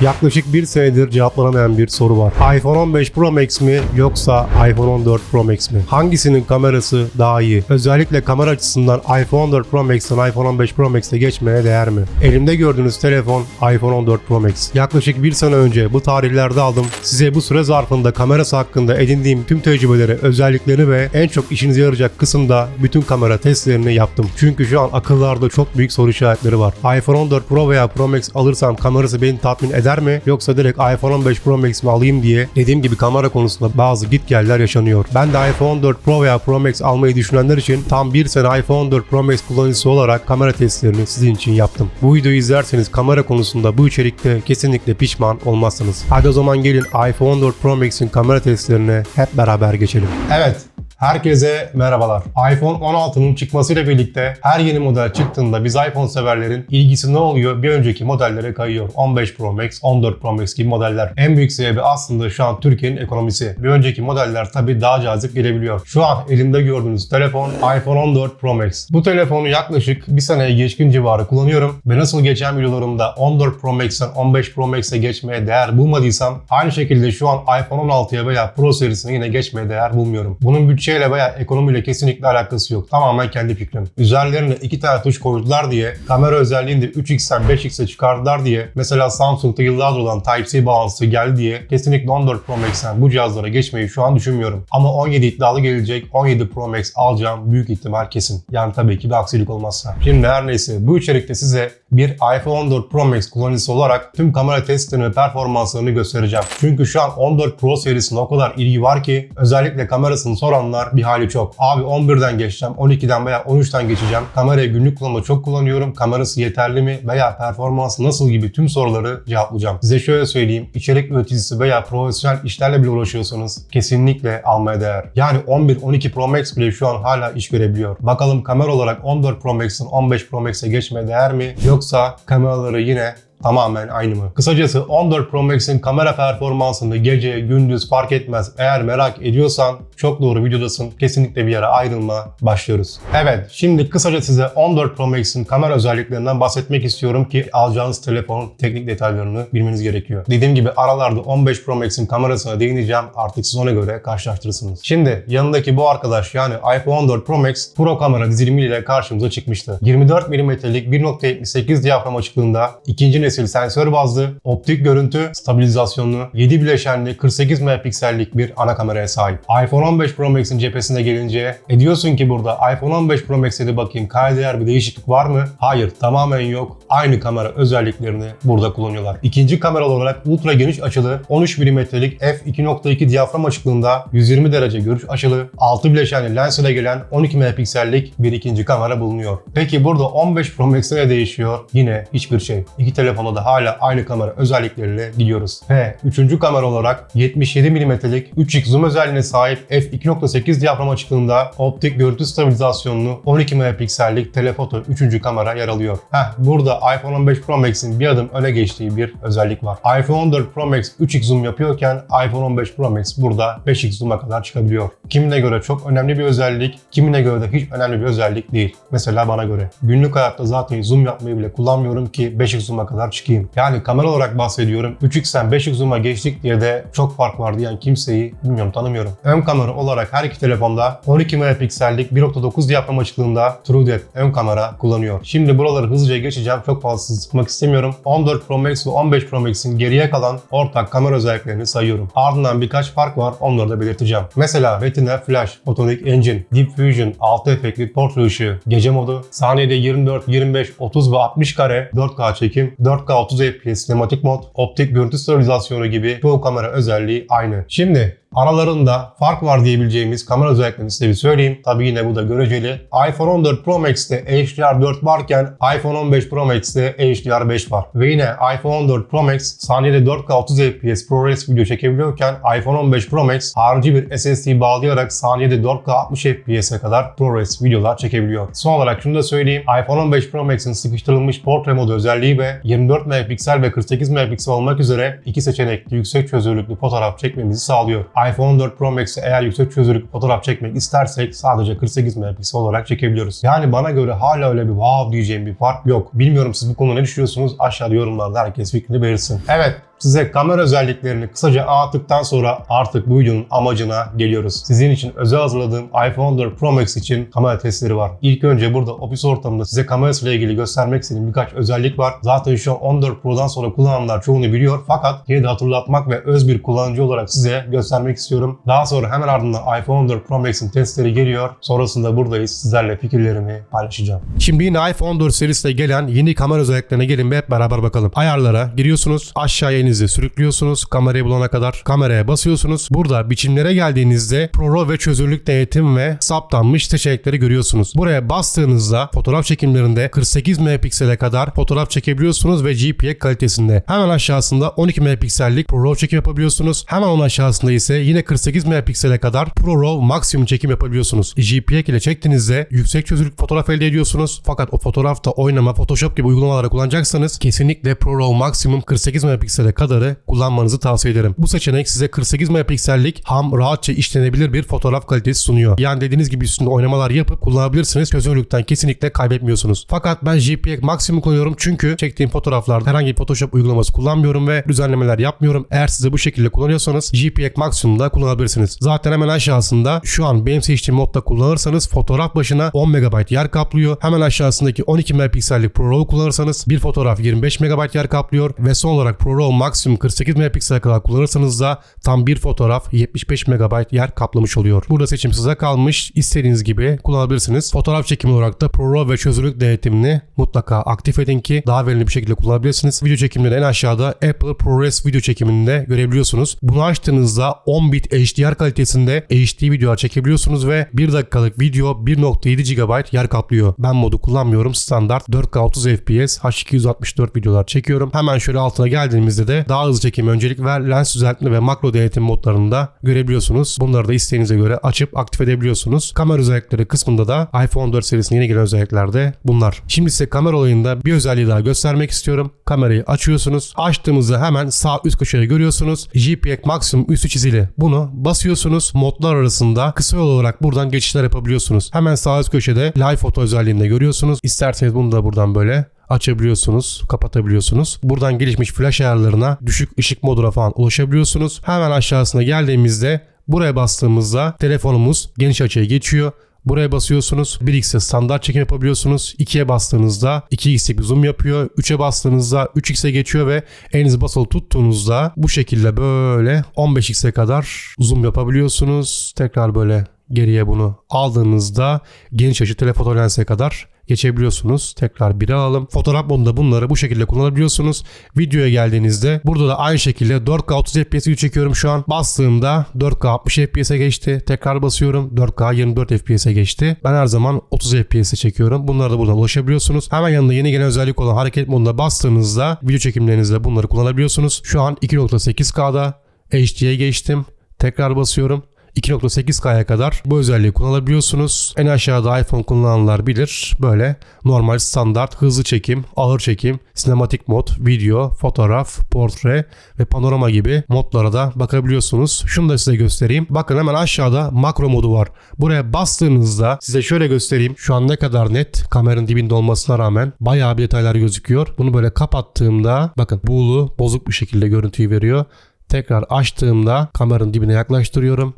Yaklaşık bir senedir cevaplanamayan bir soru var. iPhone 15 Pro Max mi yoksa iPhone 14 Pro Max mi? Hangisinin kamerası daha iyi? Özellikle kamera açısından iPhone 14 Pro Max'ten iPhone 15 Pro Max'e geçmeye değer mi? Elimde gördüğünüz telefon iPhone 14 Pro Max. Yaklaşık bir sene önce bu tarihlerde aldım. Size bu süre zarfında kamerası hakkında edindiğim tüm tecrübeleri, özelliklerini ve en çok işinize yarayacak kısımda bütün kamera testlerini yaptım. Çünkü şu an akıllarda çok büyük soru işaretleri var. iPhone 14 Pro veya Pro Max alırsam kamerası beni tatmin eder mi? Yoksa direkt iPhone 15 Pro Max mi alayım diye dediğim gibi kamera konusunda bazı gitgeller yaşanıyor. Ben de iPhone 14 Pro veya Pro Max almayı düşünenler için tam bir sene iPhone 14 Pro Max kullanıcısı olarak kamera testlerini sizin için yaptım. Bu videoyu izlerseniz kamera konusunda bu içerikte kesinlikle pişman olmazsınız. Hadi o zaman gelin iPhone 14 Pro Max'in kamera testlerine hep beraber geçelim. Evet, Herkese merhabalar. iPhone 16'nın çıkmasıyla birlikte her yeni model çıktığında biz iPhone severlerin ilgisi ne oluyor? Bir önceki modellere kayıyor. 15 Pro Max, 14 Pro Max gibi modeller. En büyük sebebi aslında şu an Türkiye'nin ekonomisi. Bir önceki modeller tabii daha cazip gelebiliyor. Şu an elimde gördüğünüz telefon iPhone 14 Pro Max. Bu telefonu yaklaşık bir seneye geçkin civarı kullanıyorum ve nasıl geçen videolarımda 14 Pro Max'ten 15 Pro Max'e geçmeye değer bulmadıysam aynı şekilde şu an iPhone 16'ya veya Pro serisine yine geçmeye değer bulmuyorum. Bunun bütçeyle veya ekonomiyle kesinlikle alakası yok. Tamamen kendi fikrim. Üzerlerine iki tane tuş koydular diye, kamera özelliğini de 3x'ten 5x'e çıkardılar diye, mesela Samsung'da yıllardır olan Type-C bağlantısı geldi diye kesinlikle 14 Pro Max'ten bu cihazlara geçmeyi şu an düşünmüyorum. Ama 17 iddialı gelecek, 17 Pro Max alacağım büyük ihtimal kesin. Yani tabii ki bir aksilik olmazsa. Şimdi her neyse bu içerikte size bir iPhone 14 Pro Max kullanıcısı olarak tüm kamera testlerini ve performanslarını göstereceğim. Çünkü şu an 14 Pro serisinde o kadar ilgi var ki özellikle kamerasını soranlar bir hali çok. Abi 11'den geçeceğim, 12'den veya 13'ten geçeceğim. Kamerayı günlük kullanımda çok kullanıyorum. Kamerası yeterli mi veya performansı nasıl gibi tüm soruları cevaplayacağım. Size şöyle söyleyeyim. içerik üreticisi veya profesyonel işlerle bile uğraşıyorsanız kesinlikle almaya değer. Yani 11-12 Pro Max bile şu an hala iş görebiliyor. Bakalım kamera olarak 14 Pro Max'ın 15 Pro Max'e geçmeye değer mi? Yoksa kameraları yine tamamen aynı mı? Kısacası 14 Pro Max'in kamera performansını gece, gündüz fark etmez. Eğer merak ediyorsan çok doğru videodasın. Kesinlikle bir yere ayrılma. Başlıyoruz. Evet, şimdi kısaca size 14 Pro Max'in kamera özelliklerinden bahsetmek istiyorum ki alacağınız telefonun teknik detaylarını bilmeniz gerekiyor. Dediğim gibi aralarda 15 Pro Max'in kamerasına değineceğim. Artık siz ona göre karşılaştırırsınız. Şimdi yanındaki bu arkadaş yani iPhone 14 Pro Max Pro kamera dizilimiyle karşımıza çıkmıştı. 24 mm'lik 1.78 diyafram açıklığında ikinci nesil sensör bazlı, optik görüntü, stabilizasyonlu, 7 bileşenli 48 megapiksellik bir ana kameraya sahip. iPhone 15 Pro Max'in cephesine gelince e diyorsun ki burada iPhone 15 Pro Max'e de bakayım değer bir değişiklik var mı? Hayır tamamen yok. Aynı kamera özelliklerini burada kullanıyorlar. İkinci kamera olarak ultra geniş açılı 13 mm'lik f2.2 diyafram açıklığında 120 derece görüş açılı 6 bileşenli lens ile gelen 12 megapiksellik bir ikinci kamera bulunuyor. Peki burada 15 Pro Max'e ne değişiyor? Yine hiçbir şey. İki telefona da hala aynı kamera özellikleriyle gidiyoruz. Ve üçüncü kamera olarak 77 mm'lik 3x zoom özelliğine sahip f2.8 diyafram açıklığında optik görüntü stabilizasyonlu 12 megapiksellik telefoto üçüncü kamera yer alıyor. Heh burada iPhone 15 Pro Max'in bir adım öne geçtiği bir özellik var. iPhone 14 Pro Max 3x zoom yapıyorken iPhone 15 Pro Max burada 5x zoom'a kadar çıkabiliyor. Kimine göre çok önemli bir özellik, kimine göre de hiç önemli bir özellik değil. Mesela bana göre. Günlük hayatta zaten zoom yapmayı bile kullanmıyorum ki 5x zoom'a kadar çıkayım. Yani kamera olarak bahsediyorum. 3x'ten 5x zoom'a geçtik diye de çok fark var diyen kimseyi bilmiyorum tanımıyorum. Ön kamera olarak her iki telefonda 12 megapiksellik 1.9 diyafram açıklığında TrueDepth ön kamera kullanıyor. Şimdi buraları hızlıca geçeceğim. Çok fazla sıkmak istemiyorum. 14 Pro Max ve 15 Pro Max'in geriye kalan ortak kamera özelliklerini sayıyorum. Ardından birkaç fark var. Onları da belirteceğim. Mesela Retina Flash, Photonic Engine, Deep Fusion, 6 efektli portre ışığı, gece modu, saniyede 24, 25, 30 ve 60 kare 4K çekim, 4K 30 FPS sinematik mod, optik görüntü stabilizasyonu gibi çoğu kamera özelliği aynı. Şimdi Aralarında fark var diyebileceğimiz kamera özelliklerini size bir söyleyeyim. Tabi yine bu da göreceli. iPhone 14 Pro Max'te HDR4 varken iPhone 15 Pro Max'te HDR5 var. Ve yine iPhone 14 Pro Max saniyede 4K 30 FPS ProRes video çekebiliyorken iPhone 15 Pro Max harici bir SSD bağlayarak saniyede 4K 60 FPS'e kadar ProRes videolar çekebiliyor. Son olarak şunu da söyleyeyim. iPhone 15 Pro Max'in sıkıştırılmış portre modu özelliği ve 24 megapiksel ve 48 megapiksel olmak üzere iki seçenekli yüksek çözünürlüklü fotoğraf çekmemizi sağlıyor. iPhone 14 Pro Max'e eğer yüksek çözünürlük fotoğraf çekmek istersek sadece 48 megapiksel olarak çekebiliyoruz. Yani bana göre hala öyle bir wow diyeceğim bir fark yok. Bilmiyorum siz bu konuda ne düşünüyorsunuz? Aşağıda yorumlarda herkes fikrini belirsin. Evet Size kamera özelliklerini kısaca anlattıktan sonra artık bu videonun amacına geliyoruz. Sizin için özel hazırladığım iPhone 14 Pro Max için kamera testleri var. İlk önce burada ofis ortamında size kamerasıyla ilgili göstermek istediğim birkaç özellik var. Zaten şu an 14 Pro'dan sonra kullananlar çoğunu biliyor fakat yine de hatırlatmak ve öz bir kullanıcı olarak size göstermek istiyorum. Daha sonra hemen ardından iPhone 14 Pro Max'in testleri geliyor. Sonrasında buradayız. Sizlerle fikirlerimi paylaşacağım. Şimdi yine iPhone 14 serisiyle gelen yeni kamera özelliklerine gelin ve hep beraber bakalım. Ayarlara giriyorsunuz. Aşağıya elinizi sürüklüyorsunuz. Kamerayı bulana kadar kameraya basıyorsunuz. Burada biçimlere geldiğinizde ProRAW ve çözünürlük denetim ve saptanmış seçenekleri görüyorsunuz. Buraya bastığınızda fotoğraf çekimlerinde 48 megapiksele kadar fotoğraf çekebiliyorsunuz ve JPEG kalitesinde. Hemen aşağısında 12 megapiksellik ProRAW çekim yapabiliyorsunuz. Hemen onun aşağısında ise yine 48 megapiksele kadar ProRAW maksimum çekim yapabiliyorsunuz. JPEG ile çektiğinizde yüksek çözünürlük fotoğraf elde ediyorsunuz. Fakat o fotoğrafta oynama, Photoshop gibi uygulamaları kullanacaksanız kesinlikle ProRAW maksimum 48 megapiksele kadarı kullanmanızı tavsiye ederim. Bu seçenek size 48 megapiksellik ham rahatça işlenebilir bir fotoğraf kalitesi sunuyor. Yani dediğiniz gibi üstünde oynamalar yapıp kullanabilirsiniz. Çözünürlükten kesinlikle kaybetmiyorsunuz. Fakat ben JPEG maksimum kullanıyorum çünkü çektiğim fotoğraflarda herhangi bir Photoshop uygulaması kullanmıyorum ve düzenlemeler yapmıyorum. Eğer size bu şekilde kullanıyorsanız JPEG maksimumda kullanabilirsiniz. Zaten hemen aşağısında şu an benim seçtiğim modda kullanırsanız fotoğraf başına 10 MB yer kaplıyor. Hemen aşağısındaki 12 megapiksellik ProRAW kullanırsanız bir fotoğraf 25 MB yer kaplıyor ve son olarak ProRAW maksimum 48 megapiksel kadar kullanırsanız da tam bir fotoğraf 75 MB yer kaplamış oluyor. Burada seçim size kalmış. İstediğiniz gibi kullanabilirsiniz. Fotoğraf çekimi olarak da ProRAW ve çözünürlük denetimini mutlaka aktif edin ki daha verimli bir şekilde kullanabilirsiniz. Video çekimleri en aşağıda Apple ProRes video çekiminde görebiliyorsunuz. Bunu açtığınızda 10 bit HDR kalitesinde HD videolar çekebiliyorsunuz ve 1 dakikalık video 1.7 GB yer kaplıyor. Ben modu kullanmıyorum. Standart 4K 30 FPS H264 videolar çekiyorum. Hemen şöyle altına geldiğimizde de daha hızlı çekim öncelik ver, lens düzeltme ve makro denetim modlarında görebiliyorsunuz. Bunları da isteğinize göre açıp aktif edebiliyorsunuz. Kamera özellikleri kısmında da iPhone 4 serisine yeni gelen özellikler de bunlar. Şimdi size kamera olayında bir özelliği daha göstermek istiyorum. Kamerayı açıyorsunuz. Açtığımızda hemen sağ üst köşede görüyorsunuz. JPEG maksimum üstü çizili. Bunu basıyorsunuz. Modlar arasında kısa yol olarak buradan geçişler yapabiliyorsunuz. Hemen sağ üst köşede live foto özelliğinde görüyorsunuz. İsterseniz bunu da buradan böyle açabiliyorsunuz, kapatabiliyorsunuz. Buradan gelişmiş flash ayarlarına, düşük ışık moduna falan ulaşabiliyorsunuz. Hemen aşağısına geldiğimizde buraya bastığımızda telefonumuz geniş açıya geçiyor. Buraya basıyorsunuz. 1x'e standart çekim yapabiliyorsunuz. 2'ye bastığınızda 2x'lik bir zoom yapıyor. 3'e bastığınızda 3x'e geçiyor ve elinizi basılı tuttuğunuzda bu şekilde böyle 15x'e kadar zoom yapabiliyorsunuz. Tekrar böyle geriye bunu aldığınızda geniş açı telefoto lense kadar geçebiliyorsunuz. Tekrar biri alalım. Fotoğraf modunda bunları bu şekilde kullanabiliyorsunuz. Videoya geldiğinizde burada da aynı şekilde 4K 30 FPS video çekiyorum şu an. Bastığımda 4K 60 FPS'e geçti. Tekrar basıyorum 4K 24 FPS'e geçti. Ben her zaman 30 FPS'e çekiyorum. Bunları da buradan ulaşabiliyorsunuz. Hemen yanında yeni gelen özellik olan hareket moduna bastığınızda video çekimlerinizde bunları kullanabiliyorsunuz. Şu an 2.8K'da HD'ye geçtim. Tekrar basıyorum. 2.8K'ya kadar bu özelliği kullanabiliyorsunuz. En aşağıda iPhone kullananlar bilir. Böyle normal standart hızlı çekim, ağır çekim, sinematik mod, video, fotoğraf, portre ve panorama gibi modlara da bakabiliyorsunuz. Şunu da size göstereyim. Bakın hemen aşağıda makro modu var. Buraya bastığınızda size şöyle göstereyim. Şu an ne kadar net kameranın dibinde olmasına rağmen bayağı bir detaylar gözüküyor. Bunu böyle kapattığımda bakın buğulu bozuk bir şekilde görüntüyü veriyor. Tekrar açtığımda kameranın dibine yaklaştırıyorum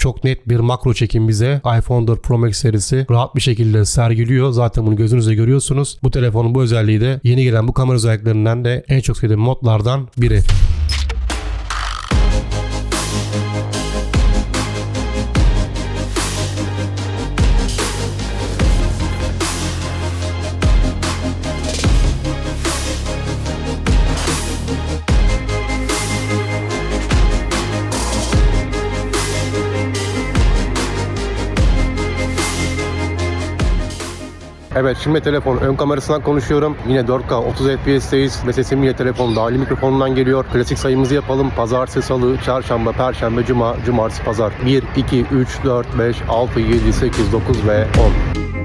çok net bir makro çekim bize iPhone 4 Pro Max serisi rahat bir şekilde sergiliyor. Zaten bunu gözünüzle görüyorsunuz. Bu telefonun bu özelliği de yeni gelen bu kamera özelliklerinden de en çok sevdiğim modlardan biri. Evet şimdi telefon ön kamerasından konuşuyorum. Yine 4K 30 FPS'teyiz ve sesim yine telefonun dahili mikrofonundan geliyor. Klasik sayımızı yapalım. Pazartesi, salı, çarşamba, perşembe, cuma, cumartesi, pazar. 1, 2, 3, 4, 5, 6, 7, 8, 9 ve 10.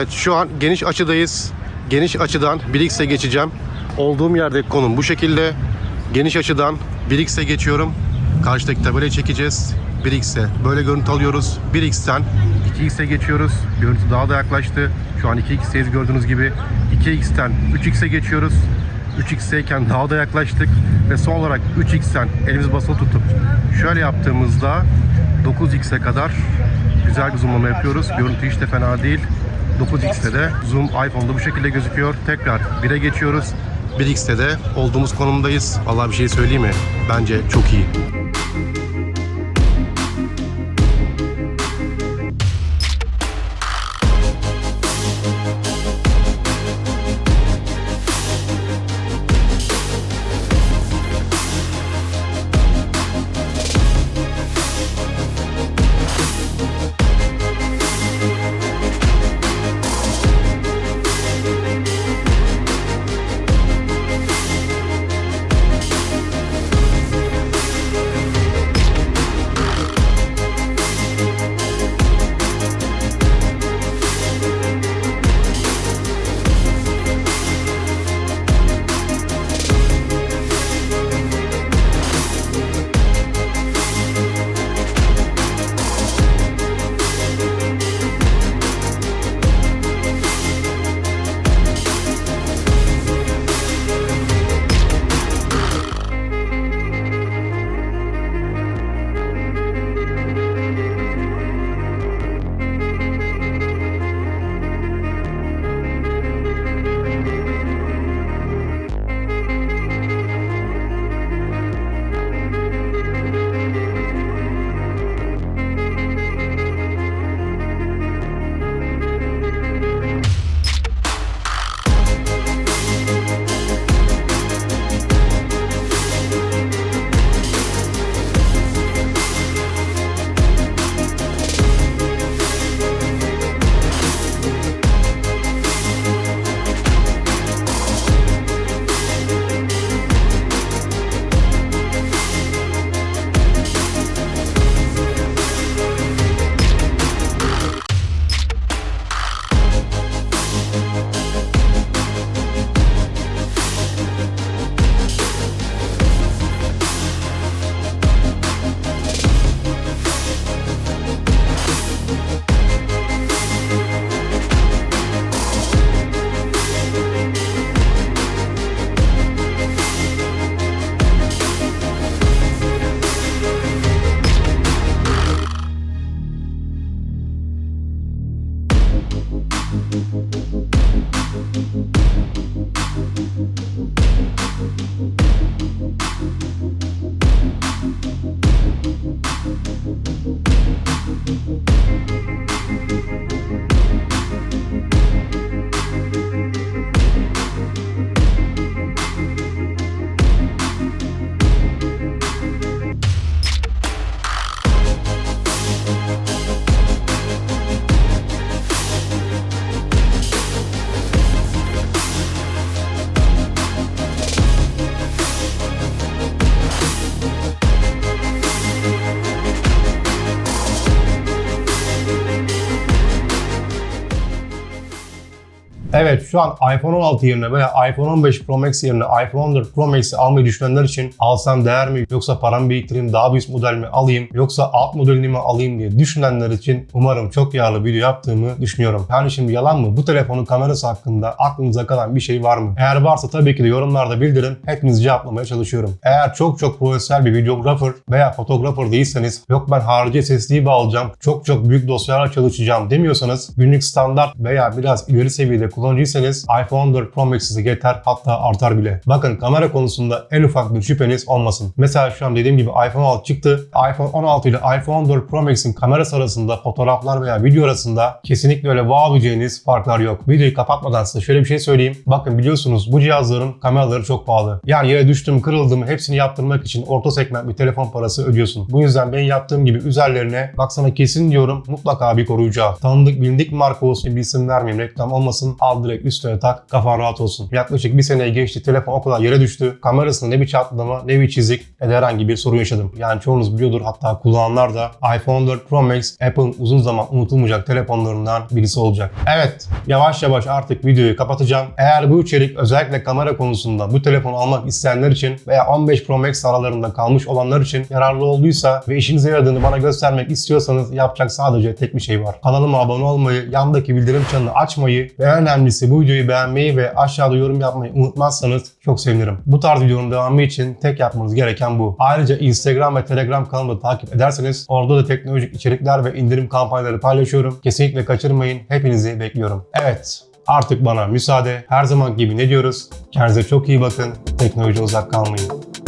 Evet şu an geniş açıdayız. Geniş açıdan 1x'e geçeceğim. Olduğum yerdeki konum bu şekilde. Geniş açıdan 1x'e geçiyorum. Karşıdaki tabelayı çekeceğiz. 1x'e böyle görüntü alıyoruz. 1x'ten 2x'e geçiyoruz. Görüntü daha da yaklaştı. Şu an 2x'teyiz gördüğünüz gibi. 2x'ten 3x'e geçiyoruz. 3x'teyken daha da yaklaştık. Ve son olarak 3x'ten elimiz basılı tutup şöyle yaptığımızda 9x'e kadar güzel bir zoomlama yapıyoruz. Görüntü hiç de fena değil. 9x'te de zoom iPhone'da bu şekilde gözüküyor. Tekrar 1'e geçiyoruz. 1x'te de olduğumuz konumdayız. Allah bir şey söyleyeyim mi? Bence çok iyi. Evet şu an iPhone 16 yerine veya iPhone 15 Pro Max yerine iPhone 14 Pro Max'i almayı düşünenler için alsam değer mi yoksa paramı biriktireyim daha büyük model mi alayım yoksa alt modelini mi alayım diye düşünenler için umarım çok yararlı video yaptığımı düşünüyorum. Yani şimdi yalan mı? Bu telefonun kamerası hakkında aklınıza kalan bir şey var mı? Eğer varsa tabii ki de yorumlarda bildirin. Hepinizi cevaplamaya çalışıyorum. Eğer çok çok profesyonel bir videographer veya fotoğrafır değilseniz yok ben harici SSD bağlayacağım çok çok büyük dosyalarla çalışacağım demiyorsanız günlük standart veya biraz ileri seviyede kullanıcıysanız iPhone 14 Pro Max size yeter hatta artar bile. Bakın kamera konusunda en ufak bir şüpheniz olmasın. Mesela şu an dediğim gibi iPhone 16 çıktı. iPhone 16 ile iPhone 14 Pro Max'in kamerası arasında fotoğraflar veya video arasında kesinlikle öyle wow diyeceğiniz farklar yok. Videoyu kapatmadan size şöyle bir şey söyleyeyim. Bakın biliyorsunuz bu cihazların kameraları çok pahalı. Yani yere düştüm kırıldım hepsini yaptırmak için orta segment bir telefon parası ödüyorsun. Bu yüzden ben yaptığım gibi üzerlerine bak sana kesin diyorum mutlaka bir koruyucu. Tanıdık bilindik marka olsun bir isim vermeyeyim reklam olmasın al direkt üstüne tak kafan rahat olsun. Yaklaşık bir seneye geçti telefon o kadar yere düştü. Kamerasında ne bir çatlama ne bir çizik ne de herhangi bir sorun yaşadım. Yani çoğunuz biliyordur hatta kullananlar da iPhone 14 Pro Max Apple'ın uzun zaman unutulmayacak telefonlarından birisi olacak. Evet yavaş yavaş artık videoyu kapatacağım. Eğer bu içerik özellikle kamera konusunda bu telefonu almak isteyenler için veya 15 Pro Max aralarında kalmış olanlar için yararlı olduysa ve işinize yaradığını bana göstermek istiyorsanız yapacak sadece tek bir şey var. Kanalıma abone olmayı, yandaki bildirim çanını açmayı ve en önemlisi bu videoyu beğenmeyi ve aşağıda yorum yapmayı unutmazsanız çok sevinirim. Bu tarz videonun devamı için tek yapmanız gereken bu. Ayrıca Instagram ve Telegram kanalımı takip ederseniz orada da teknolojik içerikler ve indirim kampanyaları paylaşıyorum. Kesinlikle kaçırmayın. Hepinizi bekliyorum. Evet. Artık bana müsaade. Her zaman gibi ne diyoruz? Kendinize çok iyi bakın. Teknoloji uzak kalmayın.